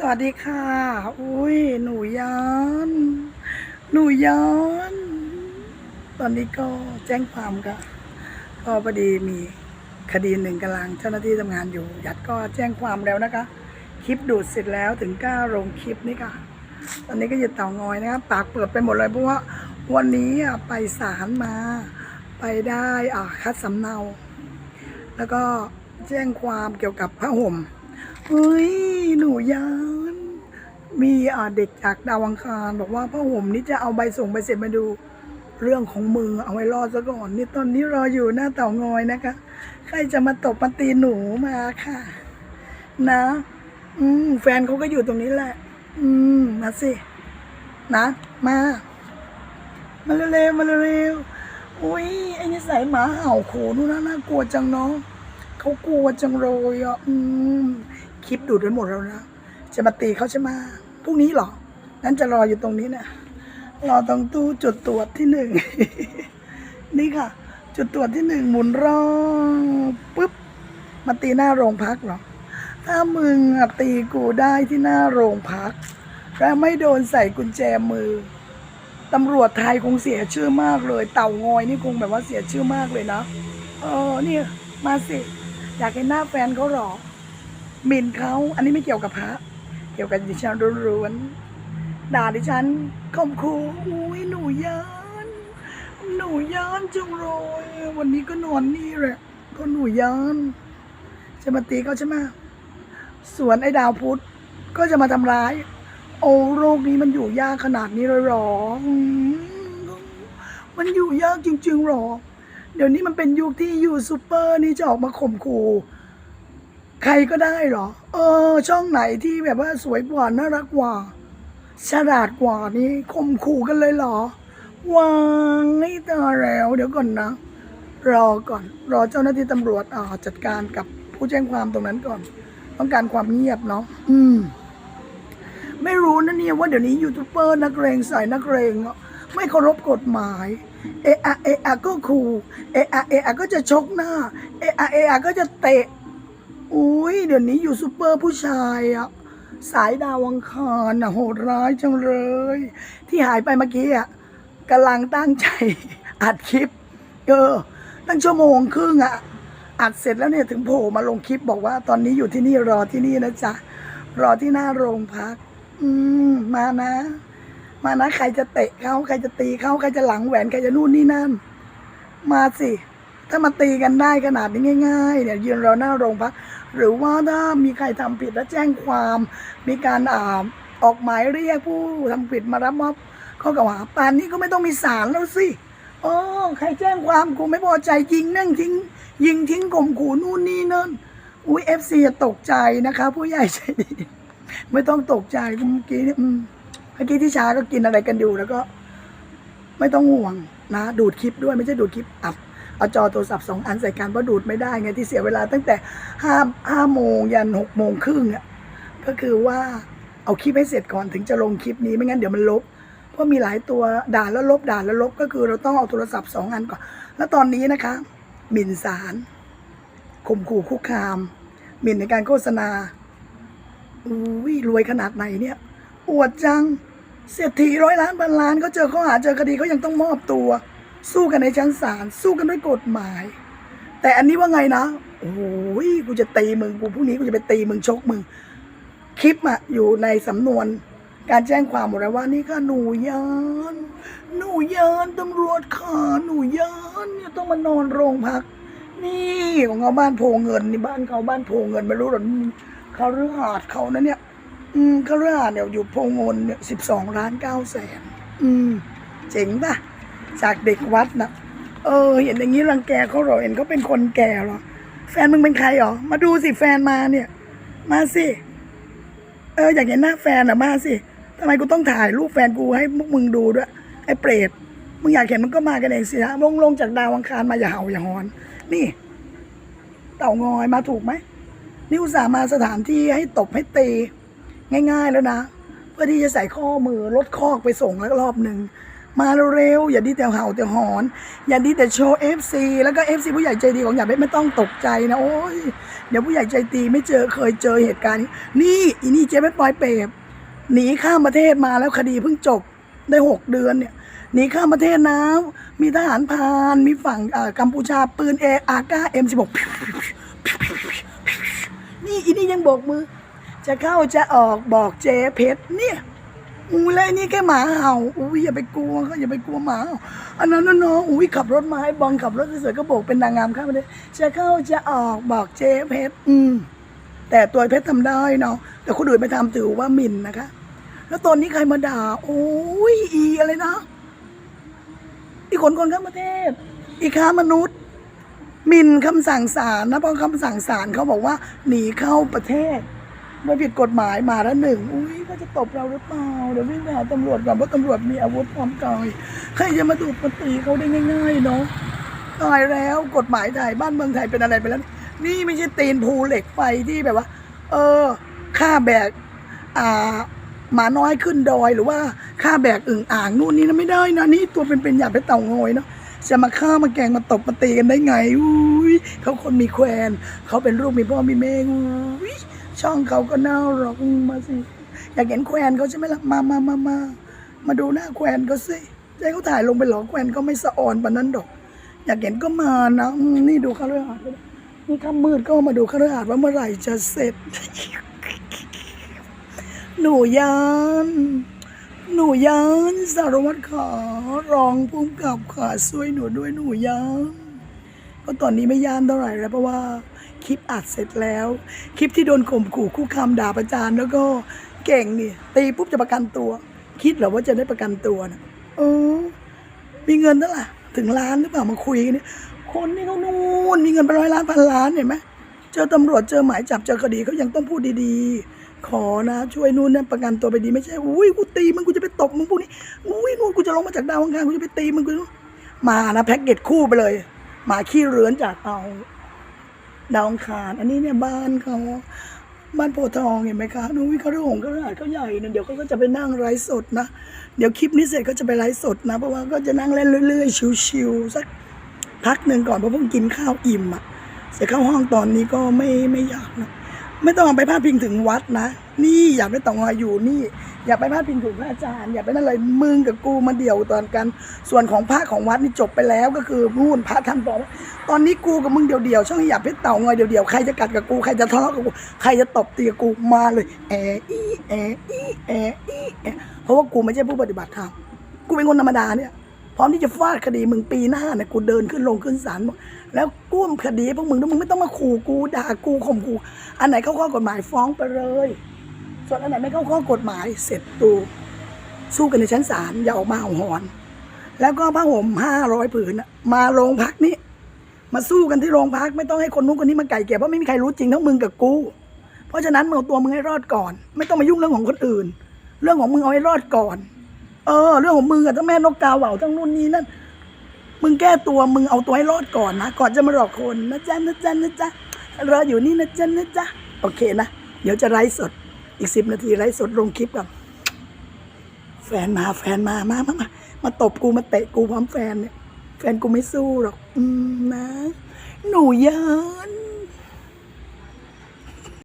สวัสดีค่ะ อุ้ย หนูย้อน หนูย้อน ตอนนี้ก็แจ้งความก็พอดีมีคดีหนึ่งกำลังเจ้าหน้าที่ทำงานอยู่ ยัดก็แจ้งความแล้วนะคะ คลิปดูดเสร็จแล้วถึงกล้าลงคลิปนี่ค่ะ ตอนนี้ก็หยุดเต่างอยนะครับปากเปิดไปหมดเลยเพราะว่าวันนี้ไปศาลมา ไปได้อ่าคัดสำเนา แล้วก็แจ้งความเกี่ยวกับผ้าห่ม เฮ้ย หนูยาน มีอ่าเด็กจากดาวังคารบอกว่าผ้าห่มนี่จะเอาใบส่งใบเสร็จมาดูเรื่องของมือเอาไว้รอดซะก่อน นี่ตอนนี้รออยู่หน้าเต่างอยนะคะ ใครจะมาตบมาตีหนูมาค่ะ นะ อืม แฟนเขาก็อยู่ตรงนี้แหละ อืม มาสิ นะ มา มาเร็วๆมาเร็วๆอุ้ยไอ้นิสัยหมาเห่าโขนู่น่าน่ากลัวจังเนาะเขากลัวจังเลยอะ อืม คลิปดูดไว้หมดแล้วนะ จะมาตีเขาใช่ไหมพรุ่งนี้เหรอ นั้นจะรออยู่ตรงนี้นะรอตรงตู้จุดตรวจที่หนึ่ง นี่ค่ะ จุดตรวจที่หนึ่งหมุนรอบปุ๊บ มาตีหน้าโรงพักเหรอ ถ้ามึงตีกูได้ที่หน้าโรงพัก และไม่โดนใส่กุญแจมือตำรวจไทยคงเสียชื่อมากเลย เต่างอยนี่คงแบบว่าเสียชื่อมากเลยนะ เออเนี่ยมาสิ อยากเห็นหน้าแฟนเขาหรอ หมิ่นเขาอันนี้ไม่เกี่ยวกับพระ เกี่ยวกับดิฉันล้วนๆด่าดิฉันข่มขู่อุ้ยหนูย้านหนูย้านจังเลยวันนี้ก็นอนนี่แหละก็หนูย้านจะมาตีเขาใช่ไหมส่วนไอ้ดาวพุธก็จะมาทำร้าย โอ้โรคนี้มันอยู่ยากขนาดนี้เลยหรอมมันอยู่ยากจริงๆหรอ เดี๋ยวนี้มันเป็นยุคที่ยูซูเปอร์นี่จะออกมาข่มขู่ ใครก็ได้เหรอ เออ ช่องไหนที่แบบว่าสวยกว่าน่ารักกว่าฉลาดกว่านี้ข่มขู่กันเลยเหรอ วางให้ตาแล้ว เดี๋ยวก่อนนะ รอก่อน รอเจ้าหน้าที่ตำรวจอ่าจัดการกับผู้แจ้งความตรงนั้นก่อน ต้องการความเงียบเนาะอืม ไม่รู้นะเนี่ยว่าเดี๋ยวนี้ยูทูบเบอร์นักเรงสายนักเรงไม่เคารพกฎหมายเอะอะเอะอะก็ขู่เอะอะเอะอะก็จะชกหน้าเอะอะเอะอะก็จะเตะ อุ้ยเดี๋ยวนี้อยูทูเบอร์ผู้ชายอะสายดาวังคารอะโหดร้ายจังเลย ที่หายไปเมื่อกี้อะกำลังตั้งใจอัดคลิป เออ ตั้งชั่วโมงครึ่งอะอัดเสร็จแล้วเนี่ยถึงโผล่มาลงคลิปบอกว่าตอนนี้อยู่ที่นี่รอที่นี่นะจ๊ะ รอที่หน้าโรงพัก อืม มานะ มานะ ใครจะเตะเขาใครจะตีเขาใครจะหลังแหวนใครจะนู่นนี่นั่น มาสิ ถ้ามาตีกันได้ขนาดนี้ง่ายๆเนี่ยยืนรอหน้าโรงพักหรือว่าถ้ามีใครทำผิดแล้วแจ้งความ มีการอ่าออกหมายเรียกผู้ทำผิดมารับมอบข้อกล่าวหาป่านนี้ก็ไม่ต้องมีศาลแล้วสิโอ้ใครแจ้งความกูไม่พอใจยิงนั่งทิ้ง ยิงทิ้งข่มขู่นู่นนี่นั่นอุ้ยเอฟซีตกใจนะคะ ผู้ใหญ่ใจดีไม่ต้องตกใจเมื่อกี้เนี่ยเมื่อกี้ที่ชาก็กินอะไรกันอยู่แล้วก็ ไม่ต้องห่วงนะ ดูดคลิปด้วยไม่ใช่ดูดคลิปอัด เอาจอโทรศัพท์สองอันใส่กันเพราะดูดไม่ได้ไงที่เสียเวลาตั้งแต่ห้าห้าโมงยันหกโมงครึ่งอะก็คือว่าเอาคลิปให้เสร็จก่อนถึงจะลงคลิปนี้ไม่งั้นเดี๋ยวมันลบเพราะมีหลายตัวด่าแล้วลบด่าแล้วลบก็คือเราต้องเอาโทรศัพท์สองอันก่อน แล้วตอนนี้นะคะหมิ่นสารข่มขู่คุกคามหมิ่นในการโฆษณาอุ้ยรวยขนาดไหนเนี่ยอวดจังเศรษฐีร้อยล้านพันล้านเขาเจอข้อหาเจอคดีเขายังต้องมอบตัว สู้กันในชั้นศาลสู้กันด้วยกฎหมาย แต่อันนี้ว่าไงนะโอ้ยกูจะตีมึงกูพรุ่งนี้กูจะไปตีมึงชกมึง คลิปอะอยู่ในสำนวนการแจ้งความหมดแล้วว่านี่ค่ะหนูยานหนูยานตำรวจขาหนูยานเนี่ยต้องมานอนโรงพัก นี่ของเขาบ้านโพเงินนี่บ้านเขาบ้านโพเงินไม่รู้หรอกเขาเรือหาดเขานะเนี่ย อืมเขาเรือหาดเนี่ยอยู่โพเงินเนี่ยสิบสองล้านเก้าแสนอืมเจ๋งป่ะ จากเด็กวัดนะเออ เห็นอย่างนี้รังแกเขาเหรอเห็นเขาเป็นคนแก่เหรอ แฟนมึงเป็นใครเหรอ มาดูสิแฟนมาเนี่ย มาสิเอออยากเห็นหน้าแฟนอะมาสิทำไมกูต้องถ่ายรูปแฟนกูให้พวกมึงดูด้วยไอ้เปรตมึงอยากเห็นมันก็มากันเองสิฮะลงลงจากดาวอังคารมาอย่าเห่าอย่าหอน นี่ เต่างอยมาถูกไหมนี่อุตส่าห์มาสถานที่ให้ตบให้ตีง่าย ๆแล้วนะ เพื่อที่จะใส่ข้อมือลดคอกไปส่งแล้วรอบหนึ่ง มาเร็ว อย่าดีแต่เห่าแต่หอน อย่าดีแต่โชว์ FC แล้วก็ FC ผู้ใหญ่ใจดีของอย่าไม่ไม่ต้องตกใจนะโอ้ยเดี๋ยวผู้ใหญ่ใจดีไม่เจอเคยเจอเหตุการณ์ นี่อีนี่เจ๊ไม่ปล่อยเปรบหนีข้ามประเทศมาแล้วคดีเพิ่งจบได้หกเดือนเนี่ยหนีข้ามประเทศนะมีทหารพานมีฝั่งอ่อกัมพูชาปืนเออาก้าเอ็มสิบกนี่อีนี่ยังโบกมือ จะเข้าจะออกบอกเจ๊เพชรเนี่ย อุ้ยแล้วไอ้นี่แค่หมาเห่าอุ้ยอย่าไปกลัวก็อย่าไปกลัวหมาอันนั้นน้องอุ้ยขับรถมาให้บอลขับรถสวยๆก็โบกเป็นนางงามข้ามไปเลยจะเข้าจะออกบอกเจ๊เพชรอืมแต่ตัวเพชรทำได้เนาะแต่คนอื่นไปทำถือว่าหมิ่นนะคะ แล้วตอนนี้ใครมาด่าโอ้ยอีอะไรนะอีคนคนข้ามประเทศ อีค้ามนุษย์หมิ่นคำสั่งศาลนะเพราะคำสั่งศาลเขาบอกว่า หนีเข้าประเทศ ไม่ผิดกฎหมายมาแล้วหนึ่งอุ้ยก็จะตบเราหรือเปล่าเดี๋ยววิ่งไปหาตำรวจก่อนเพราะตำรวจมีอาวุธพร้อมกายใครจะมาดูมาตีเขาได้ง่าย ๆ เนาะตายแล้วกฎหมายไทยบ้านเมืองไทยเป็นอะไรไปแล้ว นี่ไม่ใช่ตีนภูเหล็กไฟที่แบบว่า เออค่าแบกอ่าหมาน้อยขึ้นดอยหรือว่าค่าแบกอึ่งอ่างนู่นนี่นะไม่ได้นะนี่ตัวเป็นๆอย่าไปเต่างอยเนาะจะมาฆ่ามาแกงมาตบมาตีกันได้ไงอุ้ยเขาคนมีแควนเขาเป็นลูกมีพ่อมีแม่อุ้ย ช่องเขาก็น่ารักมาสิ อยากเห็นแควนเขาใช่ไหมล่ะ มามามามา มาดูหน้าแควนเขาสิให้เขาถ่ายลงไปหรอแควนก็ไม่สะออนปานนั้นดอก อยากเห็นก็มานะนี่ดูเขาเลยอะนี่ค่ำมืดก็มาดูเขาเลยอะว่าเมื่อไหร่จะเสร็จ หนูยันหนูยันสารวัตรขารองผู้กำกับขาช่วยหนูด้วยหนูยัน เพราะตอนนี้ไม่ย่านเท่าไหร่แล้วเพราะว่าคลิปอัดเสร็จแล้ว คลิปที่โดนข่มขู่คุกคามด่าประจานแล้วก็เก่งนี่ตีปุ๊บจะประกันตัว คิดเหรอว่าจะได้ประกันตัวนะเออมีเงินเท่าไหร่ถึงล้านหรือเปล่ามาคุยกันเนี่ยคนนี่เขานู่นมีเงินเป็นร้อยล้านพันล้านเห็นไหมเจอตำรวจเจอหมายจับเจอคดีเขายังต้องพูดดีๆ ขอนะช่วยนู่นนั่นประกันตัวไปดีไม่ใช่อุ้ยกูตีมึงกูจะไปตบมึงพวกนี้อุ้ยนู่นกูจะลงมาจากดาวอังคารกูจะไปตีมึงกูมานะแพ็กเกจคู่ไปเลย หมาขี้เรือนจากเอาดาวองคาร อันนี้เนี่ยบ้านเขาบ้านโพทองเห็นไหมคะนุ้ยเขาเรื่องของเขาอาดเขาใหญ่นะเดี๋ยวเขาก็จะไปนั่งไลฟ์สดนะ เดี๋ยวคลิปนี้เสร็จก็จะไปไลฟ์สดนะ เพราะว่าก็จะนั่งเล่นเรื่อยๆ ชิวๆสักพักหนึ่งก่อนเพราะเพิ่งกินข้าวอิ่มอะจเข้าห้องตอนนี้ก็ไม่ไม่อยากนะ ไม่ต้องไปพาดพิงถึงวัดนะ นี่อยากไปต่องอยอยู่นี่ อย่าไปพาดพิงถึงพระอาจารย์ อย่าไปนั่นเลยมึงกับกูมาเดี่ยวตอนกัน ส่วนของพระของวัดนี่จบไปแล้วก็คือนู่นพระท่านบอกตอนนี้กูกับมึงเดี่ยวๆช่องอย่าไปเต่างอยเดี่ยวๆใครจะกัดกับกูใครจะทะเลาะกับกูใครจะตบตีกับกูมาเลยแออีแออีแออีแอเพราะว่ากูไม่ใช่ผู้ปฏิบัติธรรมกูเป็นคนธรรมดาเนี่ยพร้อมที่จะฟาดคดีมึงปีหน้าเนี่ยกูเดินขึ้นลงขึ้นศาลหมดแล้วกุ้มคดีพวกมึงแล้วมึงไม่ต้องมาขู่กูด่ากูข่มกู อันไหนเข้าข้อกฎหมายฟ้องไปเลย ส่วนอันไหนไม่เข้าข้อกฎหมายเสร็จตูสู้กันในชั้นศาลอย่าออกมาเห่าหอน แล้วก็ผ้าห่มห้าร้อยผืนมาโรงพักนี้ มาสู้กันที่โรงพักไม่ต้องให้คนนู้นคนนี้มาไก่เกลี่ยเพราะไม่มีใครรู้จริงเท่ามึงกับกู เพราะฉะนั้นมึงเอาตัวมึงให้รอดก่อน ไม่ต้องมายุ่งเรื่องของคนอื่น เรื่องของมึงเอาให้รอดก่อน เออ เรื่องของมึงอะทั้งแม่นกกาเหว่าทั้งนู่นนี่นั่นมึงแก้ตัวมึงเอาตัวให้รอดก่อนนะก่อนจะมาหลอกคนนะจ๊ะนะจ๊ะนะจ๊ะรออยู่นี่นะจ๊ะนะจ๊ะโอเคนะ เดี๋ยวจะไลฟ์สด อีกสิบนาทีไลฟ์สดลงคลิปกับแฟนมาแฟนมามามามามาตบกูมาเตะกูพร้อมแฟนเนี่ย แฟนกูไม่สู้หรอก อืมนะ หนูยัน